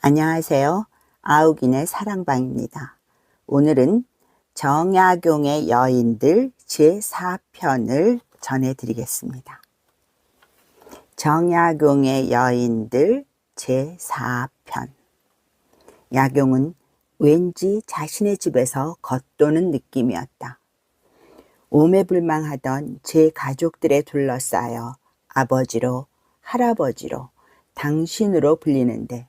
안녕하세요. 아욱인의 사랑방입니다. 오늘은 정약용의 여인들 제4편을 전해드리겠습니다. 정약용의 여인들 제4편 약용은 왠지 자신의 집에서 겉도는 느낌이었다. 오매불망하던 제 가족들에 둘러싸여 아버지로 할아버지로 당신으로 불리는데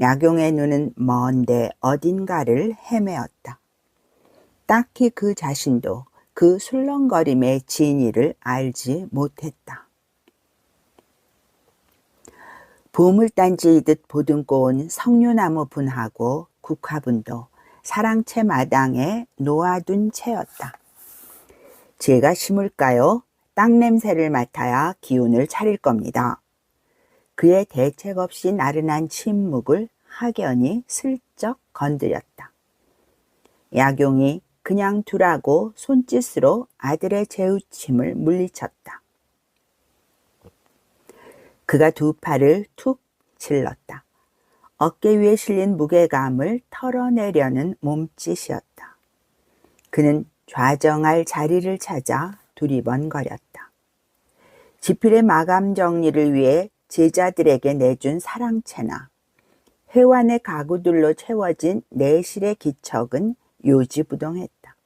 약용의 눈은 먼데 어딘가를 헤매었다. 딱히 그 자신도 그 술렁거림의 진위를 알지 못했다. 보물단지이듯 보듬고 온 석류나무 분하고 국화분도 사랑채 마당에 놓아둔 채였다. 제가 심을까요? 땅 냄새를 맡아야 기운을 차릴 겁니다. 그의 대책 없이 나른한 침묵을 학연이 슬쩍 건드렸다. 약용이 그냥 두라고 손짓으로 아들의 재우침을 물리쳤다. 그가 두 팔을 툭 질렀다. 어깨 위에 실린 무게감을 털어내려는 몸짓이었다. 그는 좌정할 자리를 찾아 두리번거렸다. 지필의 마감 정리를 위해 제자들에게 내준 사랑채나 회관의 가구들로 채워진 내실의 기척은 요지부동했다.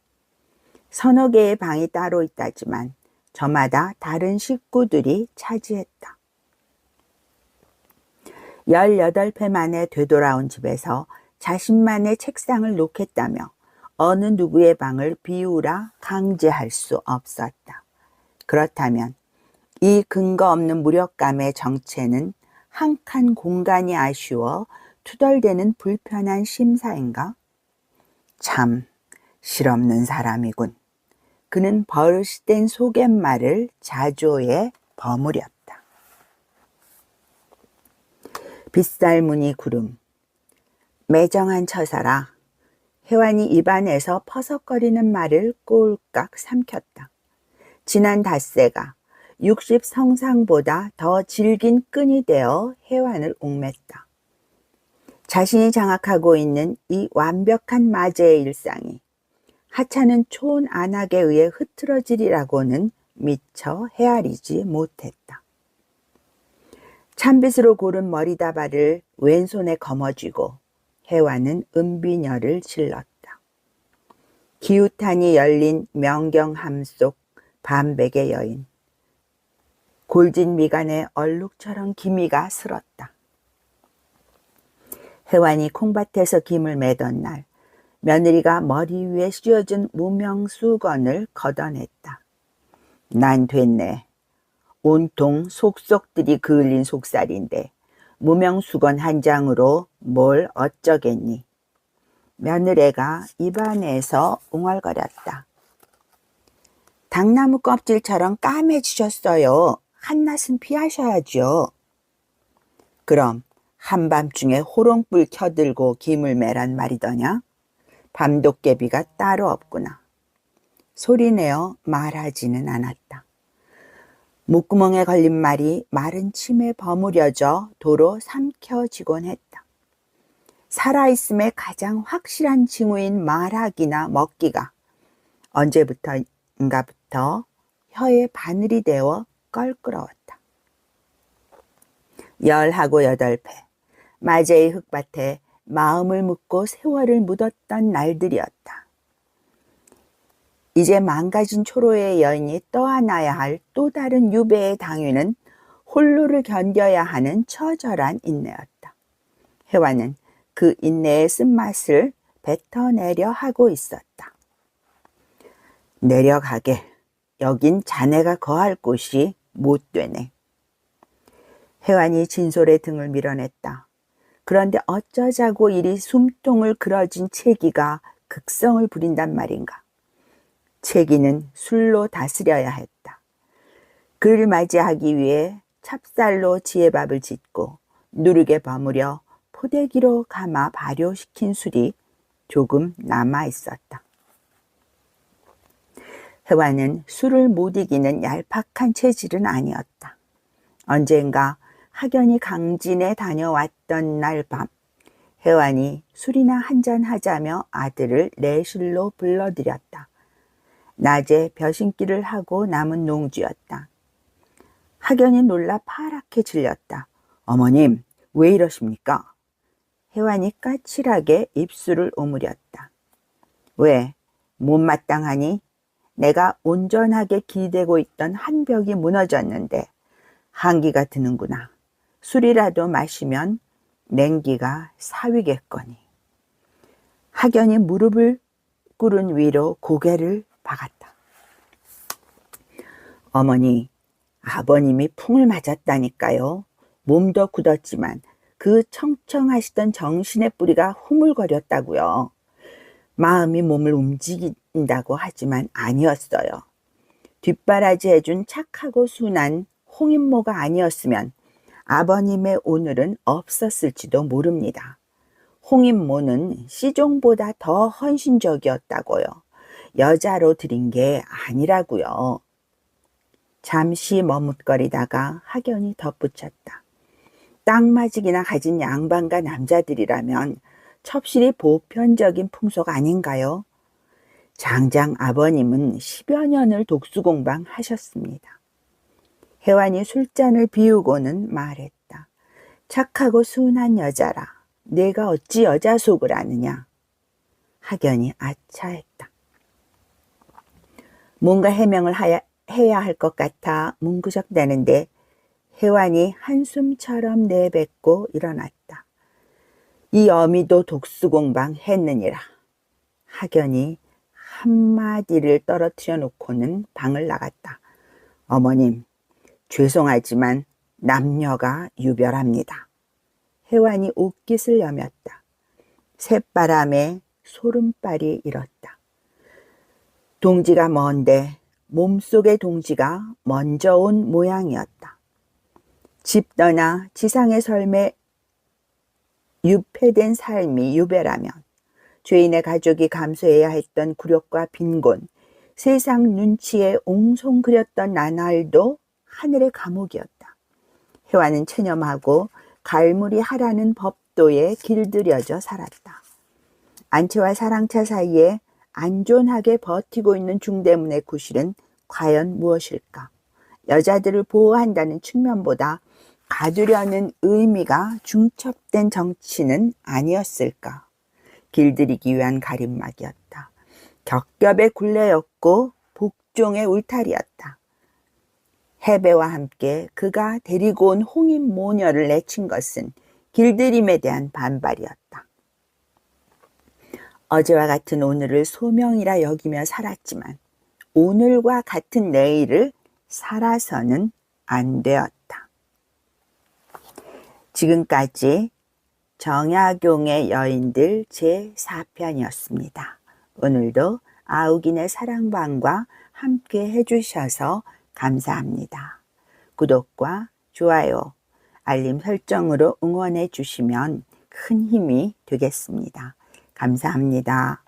서너 개의 방이 따로 있다지만 저마다 다른 식구들이 차지했다. 18회 만에 되돌아온 집에서 자신만의 책상을 놓겠다며 어느 누구의 방을 비우라 강제할 수 없었다. 그렇다면 이 근거 없는 무력감의 정체는 한 칸 공간이 아쉬워 투덜대는 불편한 심사인가? 참 실없는 사람이군. 그는 버릇된 속갯말을 자조에 버무렸다. 빗살무늬 구름 매정한 처사라 혜완이 입안에서 퍼석거리는 말을 꼴깍 삼켰다. 지난 닷새가 60 성상보다 더 질긴 끈이 되어 혜완을 옥맸다. 자신이 장악하고 있는 이 완벽한 마제의 일상이 하찮은 초혼 안악에 의해 흐트러지리라고는 미처 헤아리지 못했다. 찬빛으로 고른 머리다발을 왼손에 거머쥐고 혜완은 은비녀를 질렀다. 기우탄이 열린 명경함 속 반백의 여인. 골진 미간에 얼룩처럼 기미가 슬었다. 혜완이 콩밭에서 김을 매던 날 며느리가 머리 위에 씌워준 무명 수건을 걷어냈다. 난 됐네. 온통 속속들이 그을린 속살인데 무명 수건 한 장으로 뭘 어쩌겠니. 며느리가 입안에서 웅얼거렸다. 당나무 껍질처럼 까매지셨어요. 한낮은 피하셔야죠. 그럼 한밤중에 호롱불 켜들고 김을 매란 말이더냐? 밤도깨비가 따로 없구나. 소리내어 말하지는 않았다. 목구멍에 걸린 말이 마른 침에 버무려져 도로 삼켜지곤 했다. 살아있음의 가장 확실한 징후인 말하기나 먹기가 언제부터인가부터 혀에 바늘이 되어 껄끄러웠다. 열하고 여덟 배, 마제의 흙밭에 마음을 묻고 세월을 묻었던 날들이었다. 이제 망가진 초로의 여인이 떠안아야 할 또 다른 유배의 당위는 홀로를 견뎌야 하는 처절한 인내였다. 혜화는 그 인내의 쓴맛을 뱉어내려 하고 있었다. 내려가게. 여긴 자네가 거할 곳이 못 되네. 혜완이 진솔의 등을 밀어냈다. 그런데 어쩌자고 이리 숨통을 그어진 채기가 극성을 부린단 말인가. 채기는 술로 다스려야 했다. 그를 맞이하기 위해 찹쌀로 지혜밥을 짓고 누르게 버무려 포대기로 감아 발효시킨 술이 조금 남아 있었다. 혜화는 술을 못 이기는 얄팍한 체질은 아니었다. 언젠가 학연이 강진에 다녀왔던 날 밤, 혜완이 술이나 한잔 하자며 아들을 내실로 불러들였다. 낮에 벼신기를 하고 남은 농지였다. 학연이 놀라 파랗게 질렸다. 어머님, 왜 이러십니까? 혜완이 까칠하게 입술을 오므렸다. 왜? 못마땅하니? 내가 온전하게 기대고 있던 한 벽이 무너졌는데 한기가 드는구나. 술이라도 마시면 냉기가 사위겠거니. 학연이 무릎을 꿇은 위로 고개를 박았다. 어머니, 아버님이 풍을 맞았다니까요. 몸도 굳었지만 그 청청하시던 정신의 뿌리가 후물거렸다고요. 마음이 몸을 움직인 다고 하지만 아니었어요. 뒷바라지 해준 착하고 순한 홍인모가 아니었으면 아버님의 오늘은 없었을지도 모릅니다. 홍인모는 시종보다 더 헌신적이었다고요. 여자로 드린 게 아니라고요. 잠시 머뭇거리다가 학연이 덧붙였다. 땅마직이나 가진 양반과 남자들이라면 첩실이 보편적인 풍속 아닌가요? 장장 아버님은 10여 년을 독수공방 하셨습니다. 혜완이 술잔을 비우고는 말했다. 착하고 순한 여자라. 내가 어찌 여자 속을 아느냐. 학연이 아차했다. 뭔가 해명을 하야, 해야 할 것 같아 문구적대는데 혜완이 한숨처럼 내뱉고 일어났다. 이 어미도 독수공방 했느니라. 학연이 한마디를 떨어뜨려 놓고는 방을 나갔다. 어머님, 죄송하지만 남녀가 유별합니다. 혜완이 옷깃을 여몄다. 새바람에 소름발이 일었다. 동지가 먼데 몸속의 동지가 먼저 온 모양이었다. 집 떠나 지상의 삶에 유폐된 삶이 유배라면 죄인의 가족이 감수해야 했던 굴욕과 빈곤, 세상 눈치에 옹송그렸던 나날도 하늘의 감옥이었다. 혜화는 체념하고 갈무리 하라는 법도에 길들여져 살았다. 안채와 사랑차 사이에 안전하게 버티고 있는 중대문의 구실은 과연 무엇일까? 여자들을 보호한다는 측면보다 가두려는 의미가 중첩된 정치는 아니었을까? 길들이기 위한 가림막이었다. 격겹의 굴레였고 복종의 울타리였다. 해배와 함께 그가 데리고 온 홍인 모녀를 내친 것은 길들임에 대한 반발이었다. 어제와 같은 오늘을 소명이라 여기며 살았지만 오늘과 같은 내일을 살아서는 안 되었다. 지금까지 정약용의 여인들 제4편이었습니다. 오늘도 아우긴의 사랑방과 함께 해주셔서 감사합니다. 구독과 좋아요, 알림 설정으로 응원해 주시면 큰 힘이 되겠습니다. 감사합니다.